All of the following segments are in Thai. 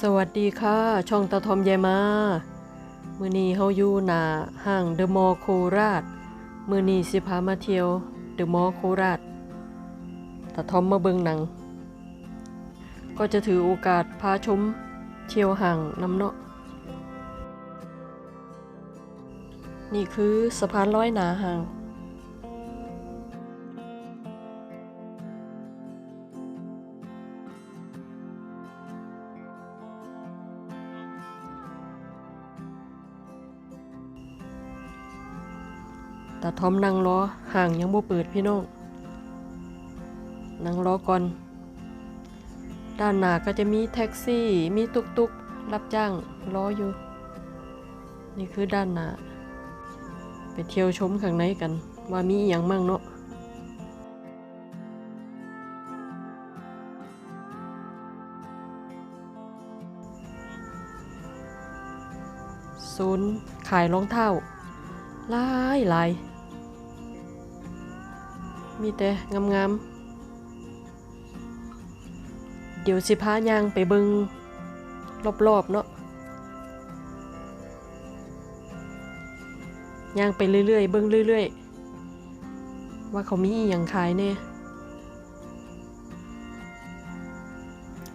สวัสดีค่ะ ช่องตาทอมยายมา มือนี้เฮาอยู่หน้าห้างเดอะมอลล์โคราช มือนี้สิพามาเที่ยวเดอะมอลล์โคราชตาทอมมาเบิ่งหนัง ก็จะถือโอกาสพาชมเที่ยวห้างน้ำเนาะนี่คือสะพานลอยหนาห้าง ตาทอมนั่งรอห่างยังบ่เปิดพี่น้องนั่งรอก่อน ด้านหน้าก็จะมีแท็กซี่ มีตุกตุกๆรับจ้างรออยู่ นี่คือด้านหน้า ไปเที่ยวชมข้างในกัน ว่ามีอย่างมั่งเนาะศูนย์ขายรองเท้าหลายหลาย มีแต่งามๆ เดี๋ยวสิพายางไปเบิงรอบๆเนาะย่างไปเรื่อยๆ เบิงเรื่อยๆ ว่าเขามีอย่างขายแน่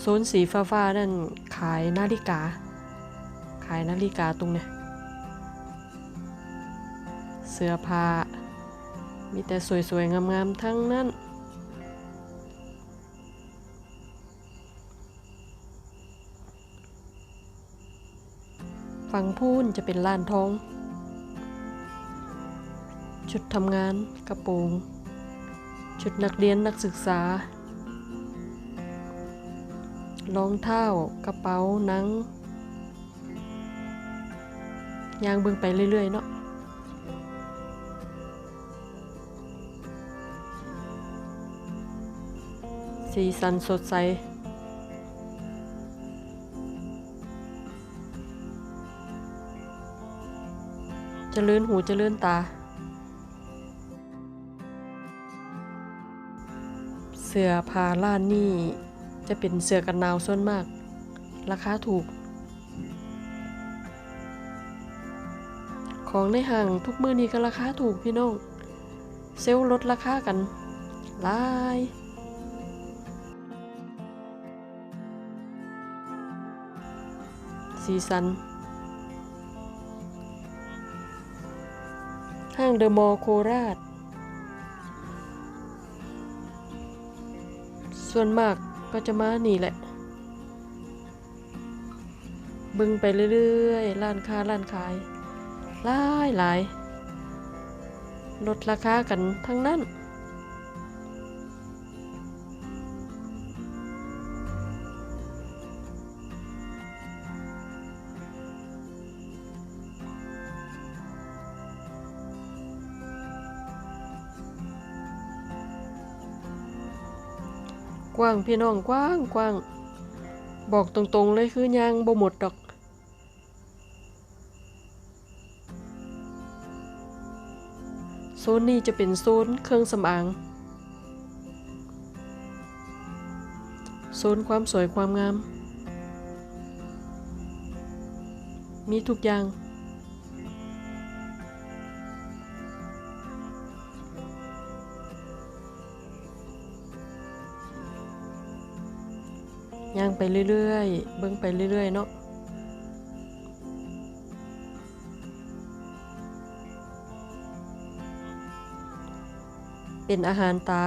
โซนสีฟ้าๆนั่นขายนาฬิกา ขายนาฬิกาตรงเนี้ยเสื้อผ้า มีแต่สวยๆ งามๆ ทั้งนั้น ฝั่งพูนจะเป็นร้านทอง ชุดทำงานกระโปรงชุดนักเรียนนักศึกษารองเท้ากระเป๋าหนัง ยางเบิ่งไปเรื่อยๆ เนาะ สีสันสดใส เจริญหูเจริญตา เสื้อผ้าล้านนี่จะเป็นเสื้อกันหนาวส่วนมาก ราคาถูก ของในห้างทุกมือนี้ก็ราคาถูกพี่น้อง เซลล์ลดราคากันหลาย สีสัน ห้างเดอะมอลล์โคราช ส่วนมากก็จะมานี่แหละ บึงไปเรื่อยๆ ร้านค้าร้านขายหลายหลายลดราคากันทั้งนั้น กว้างพี่น้องกว้างกว้างบอกตรงๆเลยคือยางบ่หมดดอก โซนนี้จะเป็นโซนเครื่องสำอาง โซนความสวยความงาม มีทุกอย่าง ย่างไปเรื่อยๆ เบิ่งไปเรื่อยๆ เนาะเป็นอาหารตา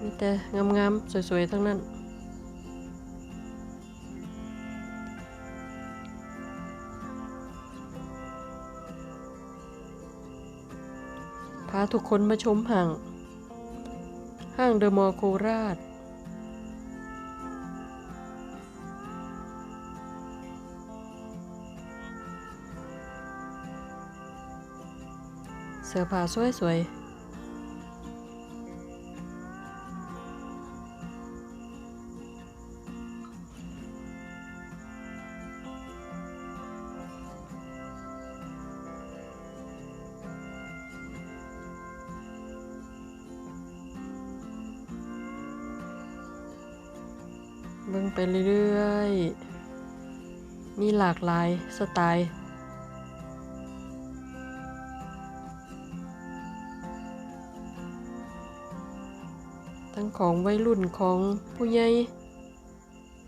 มีแต่งามๆ สวยๆ ทั้งนั้น พาทุกคนมาชมห่าง ห้างเดอะมอลล์โคราช เสื้อผ้าสวยๆ ไปเรื่อยๆ มีหลากหลายสไตล์ทั้งของวัยรุ่นของผู้ใหญ่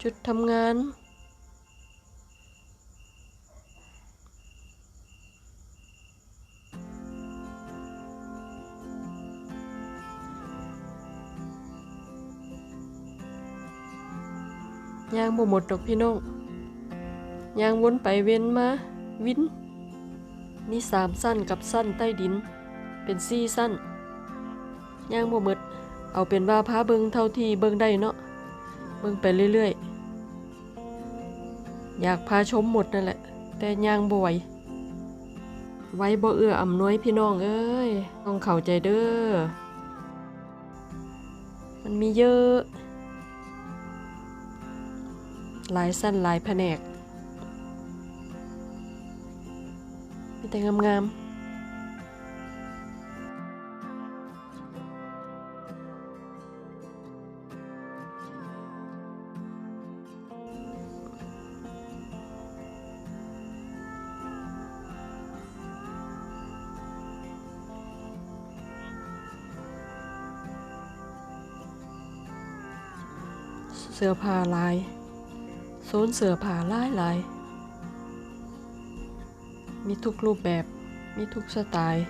จุดทำงานางบ่หมดดอกพี่น้องยางวนไปเว้นมาวินมีสามสั้นกับสั้นใต้ดิน เป็นสี่สั้นยางบ่หมดเอาเป็นว่าพาเบิงเท่าที่เบิงได้เนาะเบิงไปเรื่อยๆ อยากพาชมหมดนั่นแหละ แต่ยางบ่ไหวไว้บ่เอื้ออำนวยพี่น้องเอ้ยต้องเข้าใจเด้อมันมีเยอะ หลายสั้นหลายแผนกมีแต่งามๆเสื้อผ้าลาย โซนเสือผ้าหลายหลาย มีทุกรูปแบบ มีทุกสไตล์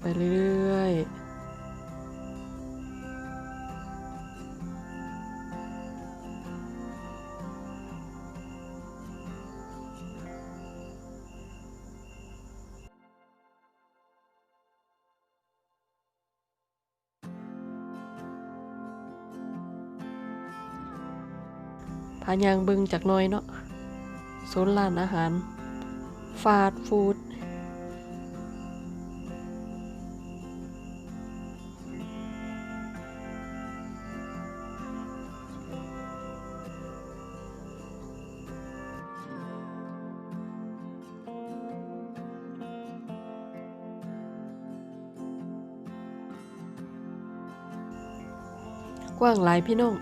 ไปเรื่อยๆ พายางเบึงจากน้อยเนาะโซนร้านอาหาร ฟาสต์ฟู้ดกว้างหลายพี่น้อง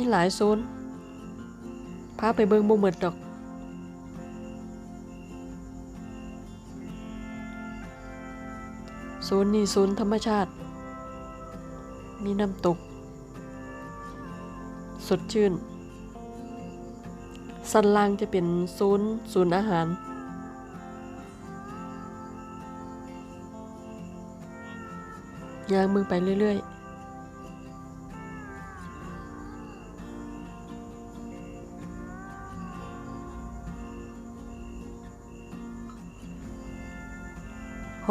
มีหลายโซนพาไปเบิงบ่หมดดอก โซนนี้โซนธรรมชาติ มีน้ำตก สดชื่น สันล่างจะเป็นโซนศูนย์อาหารย่างมึงไปเรื่อย ๆ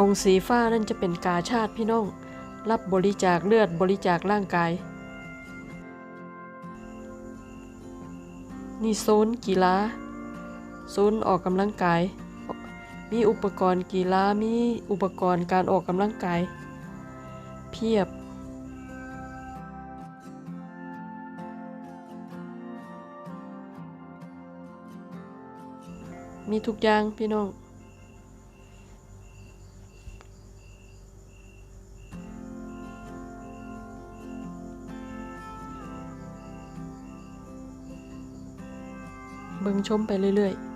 หงสีฟ้านั่นจะเป็นกาชาติพี่น้อง รับบริจาคเลือดบริจาคร่างกาย นี่โซนกีฬาโซนออกกำลังกาย มีอุปกรณ์กีฬามีอุปกรณ์การออกกำลังกาย เพียบมีทุกอย่างพี่น้อง เบิ่งชมไปเรื่อย ๆ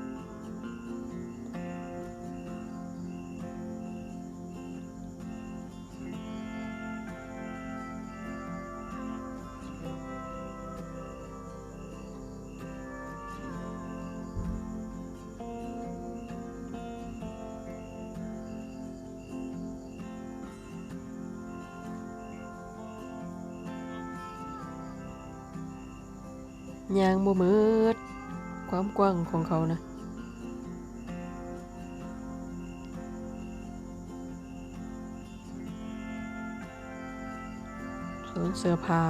ยางบ่มืด ความกว้างของเขานะ สวนเสื้อผ้า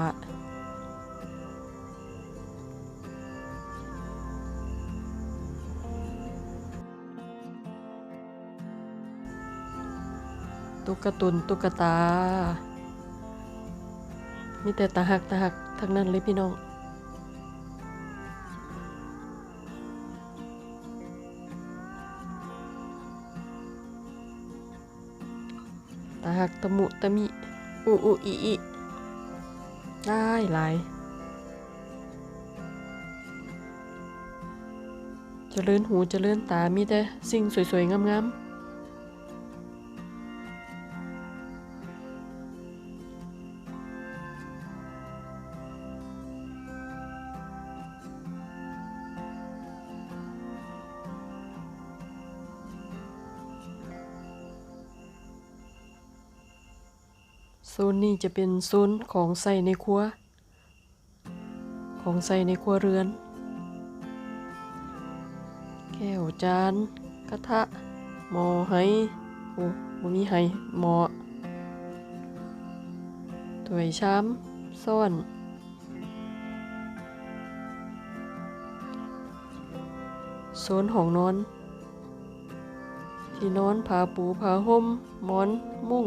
ตุ๊กตุนตุ๊กตา มีแต่ตาหักตาหักทั้งนั้นเลยพี่น้อง ตาหักตะมุตะมิอูอูอีอีได้หลายเจริญหูจเจริญตามีแต่สิ่งสวยๆงามๆ โซนนี้จะเป็นโซนของใส่ในครัว ของใส่ในครัวเรือน แก้วจาน กระทะ หม้อไหโอ้บ่มีไหหม้อถ้วยชามซ่อนโซนห้องนอน ที่นอนผ้าปูผ้าห่มหมอน มุ้ง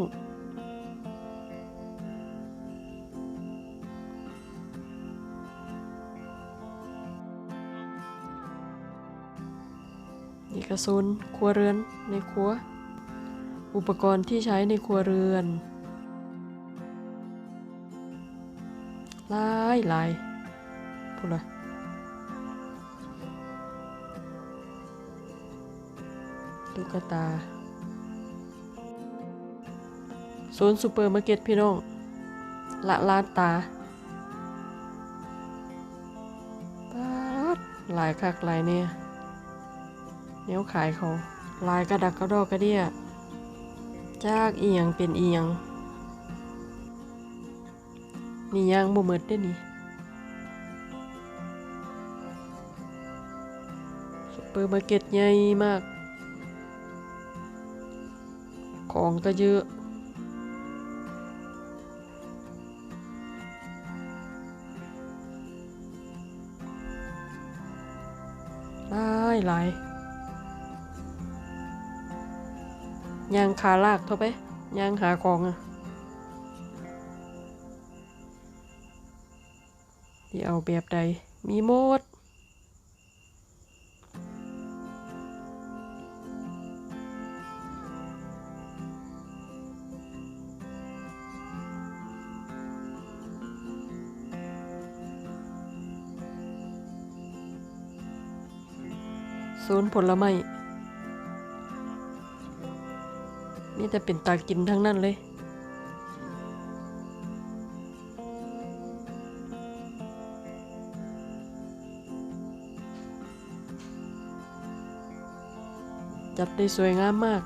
นี่ก็โซนครัวเรือนในครัว อุปกรณ์ที่ใช้ในครัวเรือนหลายหลายพูดเลยตุ๊กตาโซนซูเปอร์มาร์เก็ตพี่น้อง ละลานตาปาดหลายคักหลายเนี่ย เนี้ยขายเขาลายกระดักกระดอกกระเดียจากเอียงเป็นเอียง นี่ยางบ่หมดได้นี่ซุปเปอร์มาร์เก็ตใหญ่มาก ของก็เยอะหลายหลาย ยางขาลากเท่าไปยางหาของอะที่เอาแบบใด มีหมดโซนผลไม้ มีแต่เป็นตากินทั้งนั้นเลย จัดได้สวยงามมาก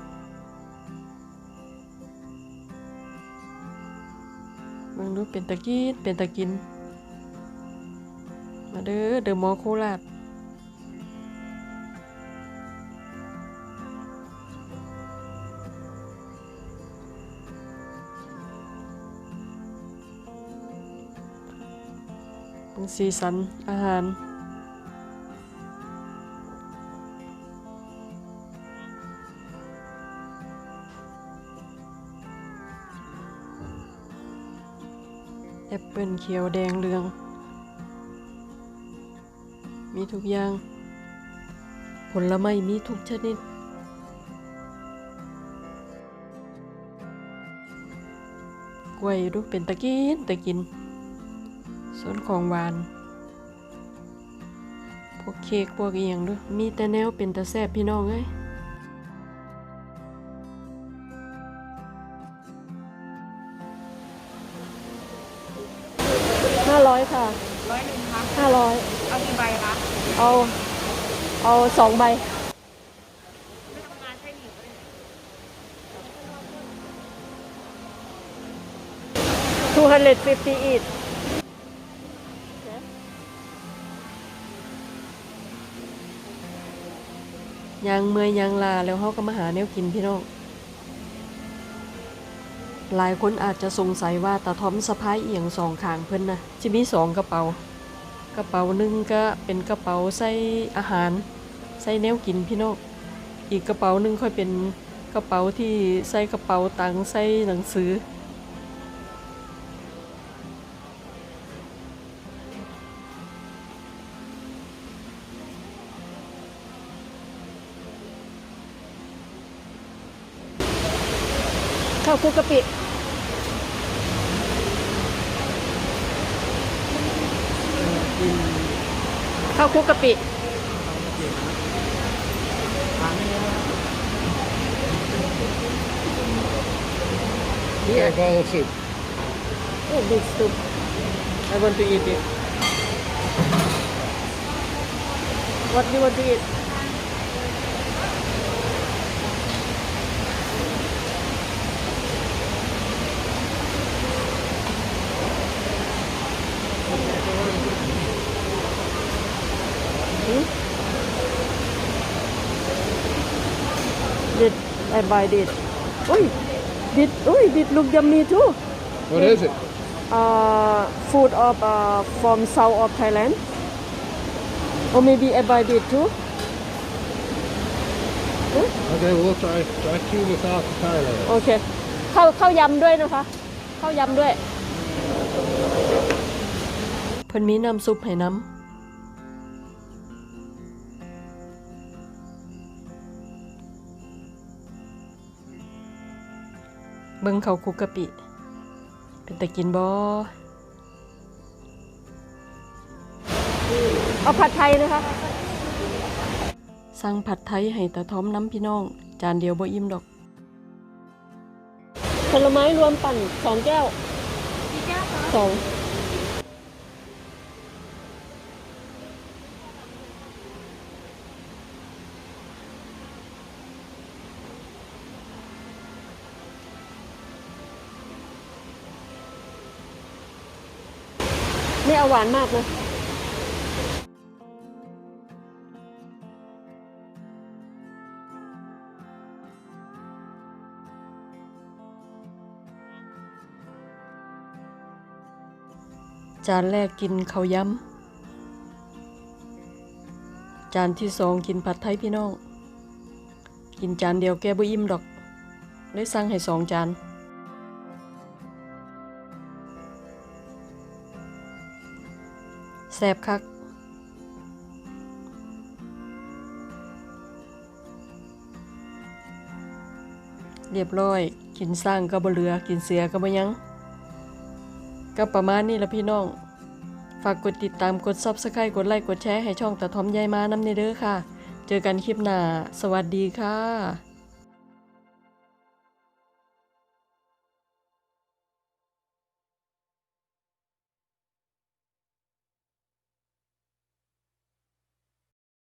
มึงดูเป็นตะกินเป็นตะกิน มาเด้อเดอะมอโคราช เป็นสีสันอาหารแอปเปิลเขียวแดงเหลือง มีทุกอย่าง ผลไม้มีทุกชนิด กล้วยดูเป็นตะกินตะกิน ส่วนของหวาน พวกเค้กพวกเอียงด้วยมีแต่แนวเป็นตะแซ่บพี่น้องเอ้ยห้าร้อยค่ะร้อยหนึ่งคะห้าร้อยเอากี่ใบคะเอา เอาสองใบไม่ ยังเมื่อยยังลาแล้วเขาก็มาหาแนวกินพี่น้อง หลายคนอาจจะสงสัยว่าตาทอมสะพายเอียงสองข้างเพิ่นนะจะมีสองกระเป๋า กระเป๋าหนึ่งก็เป็นกระเป๋าใส่อาหาร ใส่แนวกินพี่น้อง อีกกระเป๋าหนึ่งค่อยเป็นกระเป๋าที่ใส่กระเป๋าตังค์ใส่หนังสือ คลุกกะปิข้าวคลุกกะปินี่ Yeah, bowl of soup. โอ้บิ๊กซุป I want to eat it What do you want to eat Did I buy it? Oi, did oi did look yummy too. What is it? Uh, food of uh, from south of Thailand. Or maybe I buy it too. Okay, we'll try. Try two without the Thailand. โอเคเข้าเข้ายำด้วยนะคะเข้ายำด้วยเพิ่นมีน้ำซุปให้น้ำ เบิ่งเขาวคลุกกะปิ เป็นตะกินบ่เอาผัดไทยนะคะ สั่งผัดไทยให้ตาท้อมน้ำพี่น้อง จานเดียวบ่อิ่มดอก ผลไม้รวมปั่นสองแก้วกี่แก้วคะสอง ไม่เอาหวานมากนะจานแรกกินขาวยำจานที่สองกินผัดไทยพี่น้อง กินจานเดียวแกบ่อิ่มดอกเลยสั่งให้สองจาน แซบคักเรียบร้อย กินสร้างก็บ่เหลือ กินเสือก็บ่ยัง ก็ประมาณนี้ละพี่น้อง ฝากกดติดตามกด Subscribe กดไลค์กดแชร์ให้ช่องตาทอมยายมานำในเด้อค่ะ เจอกันคลิปหน้า สวัสดีค่ะ